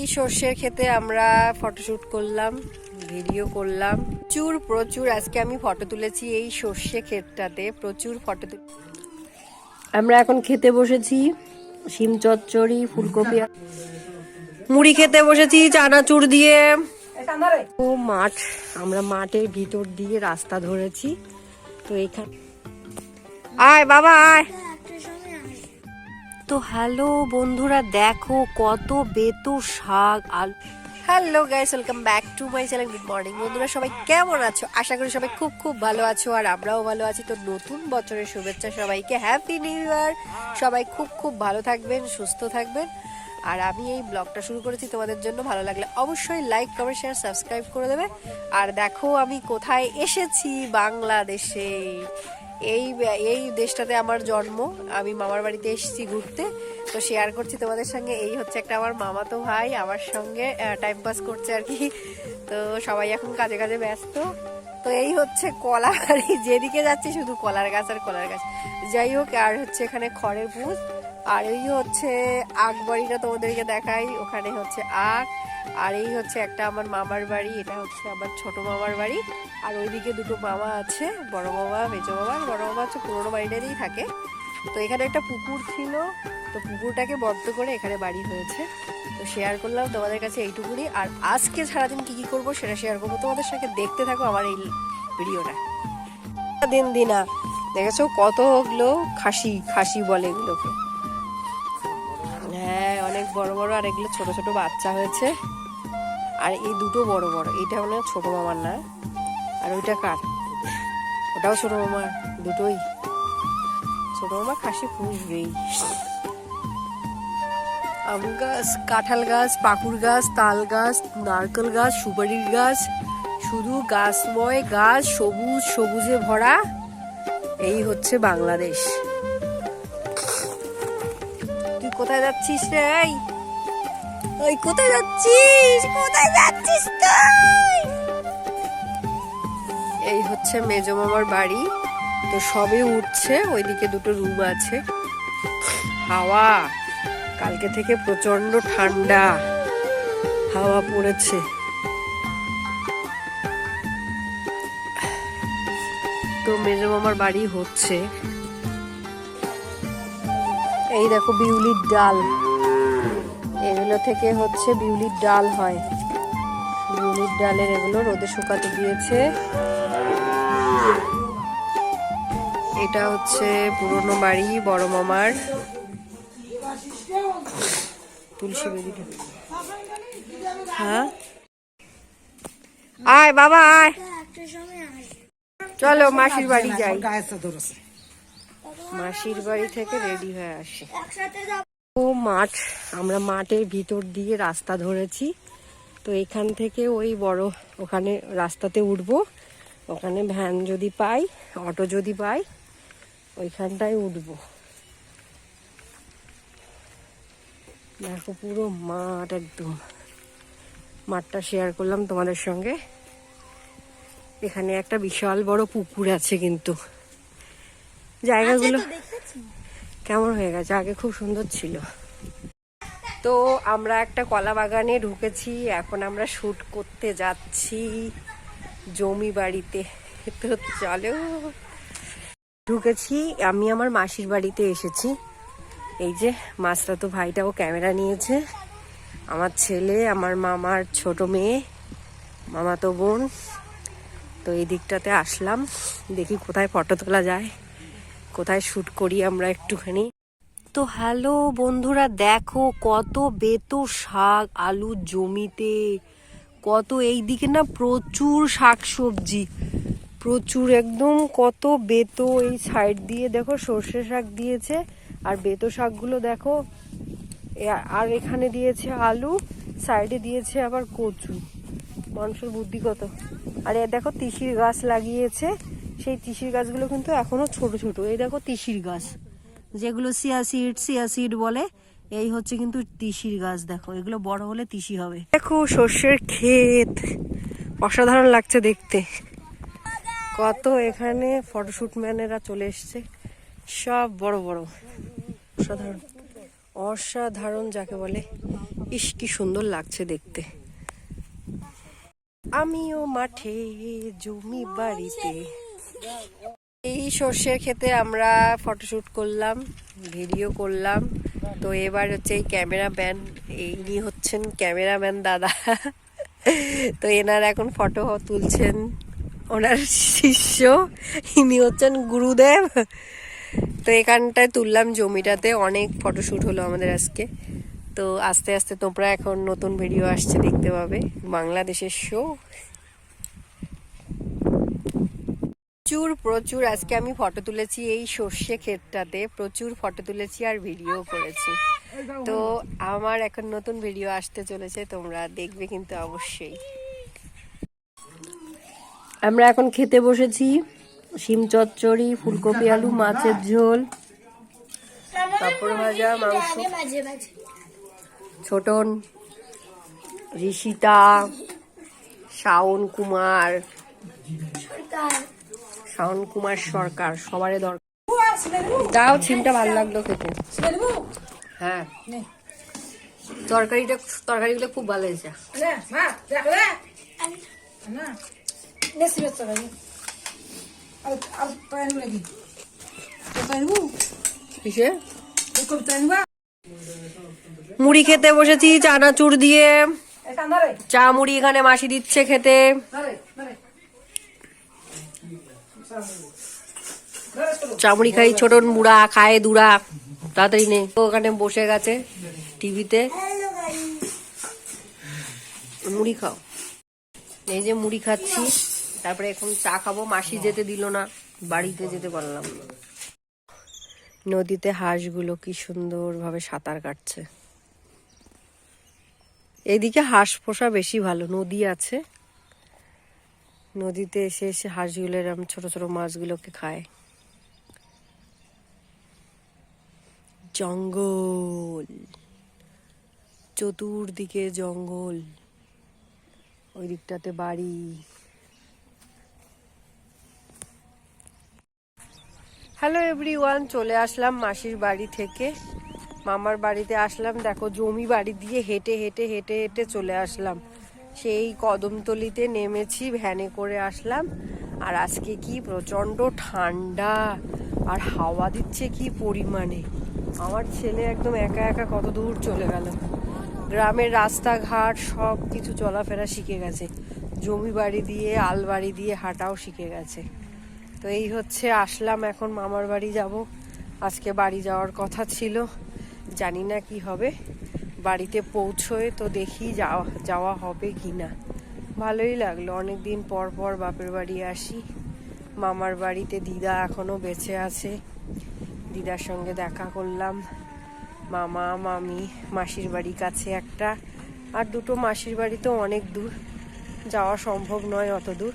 এই সর্ষের খেতে আমরা ফটোশুট করলাম ভিডিও করলাম। প্রচুর প্রচুর। আজকে আমি ফটো তুলেছি এই সর্ষে ক্ষেতটাতে। প্রচুর ফটো আমরা এখন খেতে বসেছি শিম চচ্চড়ি, ফুলকপি। মুড়ি খেতে বসেছি, চানাচুর দিয়ে। ও মাঠ, আমরা মাঠের ভিতর দিয়ে রাস্তা ধরেছি। তো এখানে আয় বাবা, আয়। তো হ্যালো বন্ধুরা, দেখো কত বেতো শাক আল hello guys welcome back to my channel good morning বন্ধুরা, সবাই কেমন আছো? আশা করি সবাই খুব খুব ভালো আছো আর আমরাও ভালো আছি। তো নতুন বছরের শুভেচ্ছা সবাইকে হ্যাপি নিউ ইয়ার সবাই খুব খুব ভালো থাকবেন, সুস্থ থাকবেন। আর আমি এই ব্লগটা শুরু করেছি তোমাদের জন্য, ভালো লাগলে অবশ্যই লাইক কমেন্ট শেয়ার সাবস্ক্রাইব করে দেবে। আর দেখো আমি কোথায় এসেছি, বাংলাদেশে। এই এই দেশটাতে আমার জন্ম। আমি মামার বাড়িতে এসেছি ঘুরতে। তো শেয়ার করছি তোমাদের সঙ্গে। এই হচ্ছে একটা আমার মামা তো ভাই। আমার সঙ্গে টাইম পাস করছে আর কি। তো সবাই এখন কাজে কাজে ব্যস্ত। তো এই হচ্ছে কলা যেদিকে যাচ্ছি শুধু কলার গাছ আর কলার গাছ। যাই হোক, আর হচ্ছে এখানে খড়ের পুষ আর এই হচ্ছে আগ বাড়িটা তোমাদেরকে দেখাই। ওখানে হচ্ছে আখ আর এই হচ্ছে একটা আমার মামার বাড়ি, এটা হচ্ছে আমার ছোট মামার বাড়ি। আর ওইদিকে দুটো মামা আছে, বড় মামা, মেজো মামা বড় মামা হচ্ছে পুরোনো বাড়িটাতেই থাকে। তো এখানে একটা পুকুর ছিল, তো পুকুরটাকে বদ্ধ করে এখানে বাড়ি হয়েছে। তো শেয়ার করলাম তোমাদের কাছে এইটুকুনি। আর আজকে সারাদিন কি কি করব সেটা শেয়ার করব তোমাদের সঙ্গে দেখতে থাকো আমার এই ভিডিওটা। দিন দিনা, দেখেছ কতগুলো খাসি খাসি বলে এগুলোকে। বড় বড় আর এগুলো ছোট ছোট বাচ্চা হয়েছে। আর এই দুটো বড় বড়, এইটা মানে ছোট মামার না? আর ওইটা কার? ওটাও ছোট মামার, দুটোই। ছোট মামা খাসি পুষবেই আম গাছ, কাঁঠাল গাছ, পাকুড় গাছ, তাল গাছ, নারকেল গাছ, সুপারির গাছ, শুধু গাছময় গাছ, সবুজ, সবুজে ভরা। এই হচ্ছে বাংলাদেশ। কোথায় যাচ্ছিস রে? ওই কোথায় যাচ্ছিস? কোথায় যাচ্ছিস তুই? এই হচ্ছে মেজো মামার বাড়ি। তো সবে উঠছে, ওইদিকে দুটো রুম আছে। হাওয়া, কালকে থেকে প্রচণ্ড ঠান্ডা। হাওয়া পড়েছে। তো মেজো মামার বাড়ি হচ্ছে। এই দেখো বিউলির ডাল। এগুলো থেকে হচ্ছে বিউলির ডাল হয়। বিউলির ডালের এগুলো রোদে শুকাতে দিয়েছে। এটা হচ্ছে পুরনো বাড়ি, বড় মামার। তুলসী বেদিটা। হ্যাঁ? আয় বাবা, আয়। চলো মাসির বাড়ি যাই। মাসির বাড়ি থেকে রেডি হয়ে আসি। ও মাঠ আমরা মাঠের ভিতর দিয়ে রাস্তা ধরেছি। তো এখান থেকে ওই বড় ওখানে রাস্তাতে উঠবো। ওখানে ভ্যান যদি পাই অটো যদি পাই ওইখানটায় উঠবো। দেখো পুরো মাঠ একদম। মাঠটা শেয়ার করলাম তোমাদের সঙ্গে। এখানে একটা বিশাল বড় পুকুর আছে কিন্তু। জায়গাগুলো কেমন হয়ে গেছে? আগে খুব সুন্দর ছিল। তো আমরা একটা কলা বাগানে ঢুকেছি এখন আমরা শুট করতে যাচ্ছি জমি বাড়িতে। তো চলো। ঢুকেছি আমি আমার মাসির বাড়িতে এসেছি। এই যে মাছটা তো ভাইটাও ক্যামেরা নিয়েছে। আমার ছেলে আমার মামার ছোট মেয়ে মামা তো বোন। তো এই দিকটাতে আসলাম দেখি কোথায় ফটো তোলা যায়। কোথায় শ্যুট করি আমরা একটুখানি। তো হ্যালো বন্ধুরা, দেখো কত বেতো শাক আলু জমিতে, কত এই দিকে না প্রচুর শাক সবজি প্রচুর একদম কত বেতো এই সাইড দিয়ে দেখো সর্ষে শাক দিয়েছে, আর বেতো শাকগুলো দেখো আর এখানে দিয়েছে আলু সাইডে দিয়েছে আবার কচু, মানুষের বুদ্ধি কত। আর এ দেখো তিসির গাছ লাগিয়েছে সেই তিসির গাছগুলো কিন্তু এখনও ছোট ছোট। এই দেখো তিসির গাছ। যেগুলো সিয়া সিড সিয়া সিড বলে, এই হচ্ছে কিন্তু তিসির গাছ দেখো। এগুলো বড় হলে তিসি হবে। দেখো সর্ষের ক্ষেত। অসাধারণ লাগছে দেখতে। কত এখানে ফটোশুট ম্যানেরা চলে এসছে। সব বড় বড়। অসাধারণ। অসাধারণ যাকে বলে। ইস, কি সুন্দর লাগছে দেখতে। আমিও মাঠে জমি বাড়িতে। এই সর্ষের ক্ষেতে আমরা ফটোশ্যুট করলাম, ভিডিও করলাম। তো এবার হচ্ছে এই ক্যামেরাম্যান, ইনি হচ্ছেন ক্যামেরাম্যান দাদা। তো এনার এখন ফটো তুলছেন ওনার শিষ্য, ইনি হচ্ছেন গুরুদেব। তো এখানটায় তুললাম জমিটাতে, অনেক ফটোশ্যুট হলো আমাদের আজকে। তো আস্তে আস্তে তোমরা এখন নতুন ভিডিও আসছে দেখতে পাবে, বাংলাদেশের শো প্রচুর প্রচুর। আজকে আমি ফটো তুলেছি এই সর্ষে ক্ষেতটাতে। প্রচুর ফটো তুলেছি আর ভিডিও করেছি। তো আমার এখন নতুন ভিডিও আসতে চলেছে, তোমরা দেখবে কিন্তু অবশ্যই। আমরা এখন খেতে বসেছি। শিম চচ্চড়ি, ফুলকপি, আলু, মাছের ঝোল, পাঁপড় ভাজা, মাংস। ছোটন ঋষিতা, শাওন কুমার। শাওন কুমার সরকার সবারই দরকার। দাও ছিমটা ভালো লাগল খেতে। হ্যাঁ। তরকারিটা তরকারিগুলো খুব ভালো হয়েছে। মুড়ি খেতে বসেছি চানাচুর দিয়ে। চা মুড়ি এখানে মাসি দিচ্ছে খেতে। চামড়ি খাই ছোট বুড়া খায় দুড়া তাড়াতাড়ি নেই ওখানে বসে গেছে টিভিতে। মুড়ি খাও। এই যে মুড়ি খাচ্ছি, তারপরে এখন চা খাব। মাসি যেতে দিল না, বাড়িতে যেতে পারলাম না। নদীতে হাঁসগুলো কি সুন্দরভাবে সাঁতার কাটছে। এইদিকে হাঁস পোষা বেশি ভালো, নদী আছে। নদীতে এসে এসে হাঁসগুলো এরম ছোট ছোট মাছগুলোকে খায়। জঙ্গল। চতুর্দিকে জঙ্গল। ওই দিকটাতে বাড়ি। হ্যালো এভরিওয়ান চলে আসলাম মাসির বাড়ি থেকে। মামার বাড়িতে আসলাম। দেখো জমি বাড়ি দিয়ে হেঁটে হেঁটে হেঁটে হেঁটে চলে আসলাম। সেই কদমতলিতে নেমেছি, ভ্যানে করে আসলাম। আর আজকে কি প্রচণ্ড ঠান্ডা, আর হাওয়া দিচ্ছে কি পরিমাণে। আমার ছেলে একদম একা একা কত দূর চলে গেল। গ্রামের রাস্তাঘাট সব কিছু চলাফেরা শিখে গেছে। জমি বাড়ি দিয়ে আলবাড়ি দিয়ে হাঁটাও শিখে গেছে। তো এই হচ্ছে, আসলাম এখন মামার বাড়ি যাব। আজকে বাড়ি যাওয়ার কথা ছিল। জানি না কি হবে। বাড়িতে পৌঁছয়ে তো দেখি যাওয়া যাওয়া হবে কি না ভালোই লাগল। অনেক দিন পর পর বাপের বাড়ি আসি। মামার বাড়িতে দিদা এখনও বেঁচে আছে। দিদার সঙ্গে দেখা করলাম। মামা, মামি, মাসির বাড়ি কাছে একটা। আর দুটো মাসির বাড়ি তো অনেক দূর। যাওয়া সম্ভব নয় অত দূর।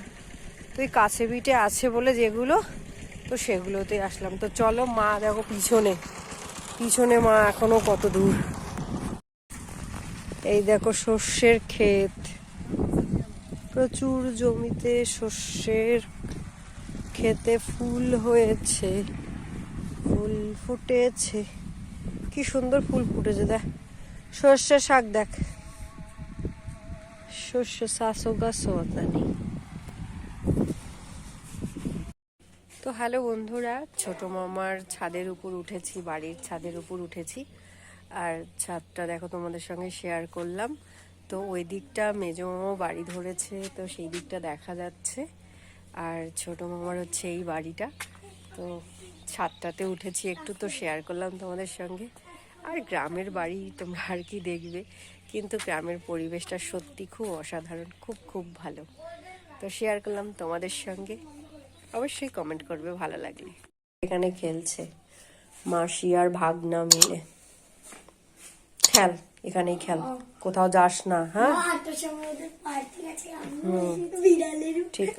তো এই কাছে পিঠে আছে বলে যেগুলো, তো সেগুলোতে আসলাম। তো চলো মা দেখো পিছনে। পিছনে মা এখনও কত দূর। এই দেখো সর্ষের ক্ষেত। প্রচুর জমিতে সর্ষের খেতে ফুল হয়েছে। ফুল ফুটেছে। কি সুন্দর ফুল ফুটেছে, দেখ। সর্ষে শাক দেখ। সর্ষে শাসও গাছও নেই। তো হ্যালো বন্ধুরা, ছোট মামার ছাদের উপর উঠেছি, বাড়ির ছাদের উপর উঠেছি। আর ছাদটা দেখো তোমাদের সঙ্গে শেয়ার করলাম। তো ওই দিকটা মেজো মামা বাড়ি ধরেছে, তো সেই দিকটা দেখা যাচ্ছে। আর ছোট মামার হচ্ছে এই বাড়িটা। তো ছাদটাতে উঠেছি একটু, তো শেয়ার করলাম তোমাদের সঙ্গে। আর গ্রামের বাড়ি তোমরা আর কি দেখবে। কিন্তু গ্রামের পরিবেশটা সত্যি খুব অসাধারণ, খুব খুব ভালো। তো শেয়ার করলাম তোমাদের সঙ্গে। অবশ্যই কমেন্ট করবে, ভালো লাগলে। এখানে খেলছে মাসি আর ভাগনা মিলে। খেল এখানেই খেল। কোথাও যাস না হ্যাঁ? ঠিক।